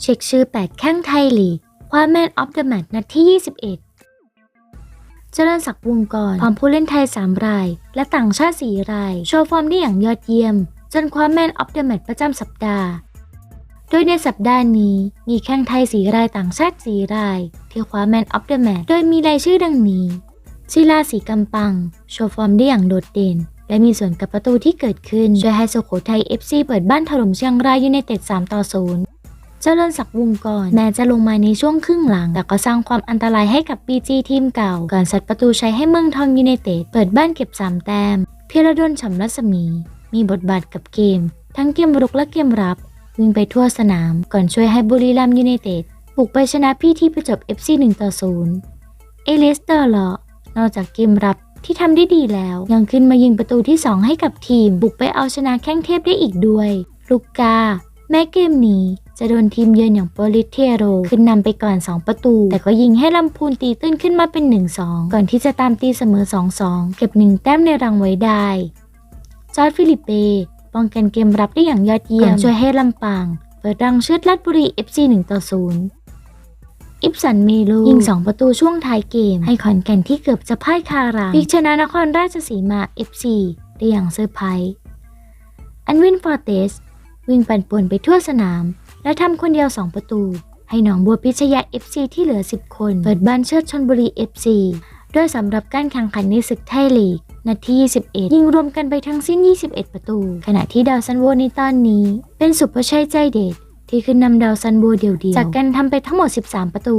เช็คชื่อ 8 แข้งไทยลีกคว้าแมนออฟเดอะแมตช์นัดที่ 21 เจริญศักดิ์วงกรพร้อมผู้เล่นไทย 3 ราย และต่างชาติ 4 ราย โชว์ฟอร์มได้อย่างยอดเยี่ยม จนคว้าแมนออฟเดอะแมตช์ประจำสัปดาห์ โดยในสัปดาห์นี้ มีแข้งไทย 4 รายต่างชาติ 4 รายที่คว้าแมนออฟเดอะแมตช์โดยมีรายชื่อดังนี้ศิลาสีกำปัง โชว์ฟอร์มได้อย่างโดดเด่น และมีส่วนกับประตูที่เกิดขึ้นช่วยให้สุโขทัย FC เปิดบ้านถล่มเชียงรายยูไนเต็ด3ต่อ0เจริญศักดิ์วงกรแม้จะลงมาในช่วงครึ่งหลัง แต่ก็สร้างความอันตรายให้กับ BG ทีมเก่าก่อนสัตว์ประตูใช้ให้เมืองทองยูไนเต็ดเปิดบ้านเก็บ 3 แต้มพีระดลฉ่ำรัศมี มีบทบาทกับเกม ทั้งเกมรุกและเกมรับ วิ่งไปทั่วสนาม ก่อนช่วยให้บุรีรัมยูไนเต็ดบุกไปชนะพี่ที่ประจบ FC 1ต่อ0เอเลสเตอร์ลอนอกจากเกมรับ ที่ทำได้ดีแล้ว ยังขึ้นมายิงประตูที่ 2 ให้กับทีม บุกไปเอาชนะแข้งเทพได้อีกด้วย ลูกกา แม้เกมนี้จะโดนทีมเยือนอย่างโปลิสเทโร ขึ้นนำไปก่อน 2 ประตู แต่ก็ยิงให้ลำพูนตีตื้นขึ้นมาเป็น 1-2 ก่อนที่จะตามตีเสมอ 2-2 เก็บ 1 แต้มในรังไว้ได้ จอร์ดฟิลิปเป้ป้องกันเกมรับได้อย่างยอดเยี่ยมก่อนช่วยให้ลำปาง เปิดรังเชือดลัดบุรี FC 1ต่อ0 อิปสันเมโลยิง 2 ประตูช่วงท้ายเกม ให้ขอนแก่นที่เกือบจะพ่ายคารังพลิกชนะนครราชสีมา FC ได้อย่างเซอร์ไพรส์อันวินฟอร์เตส วิ่งปั่นป่วนไปทั่วสนาม และทำคนเดียว 2 ประตู ให้หนองบัวพิชยา FC ที่เหลือ 10 คน เปิดบ้านเชิดชนบุรี FC โดยสำหรับการแข่งขันในศึกไทยลีกนาที21 ยิงรวมกันไปทั้งสิ้น 21 ประตู ขณะที่ดาวซันโวในตอนนี้ เป็นสุภชัยใจเดช ที่ขึ้นนำดาวซันโวเดี่ยวๆจากการทำไปทั้งหมด 13 ประตู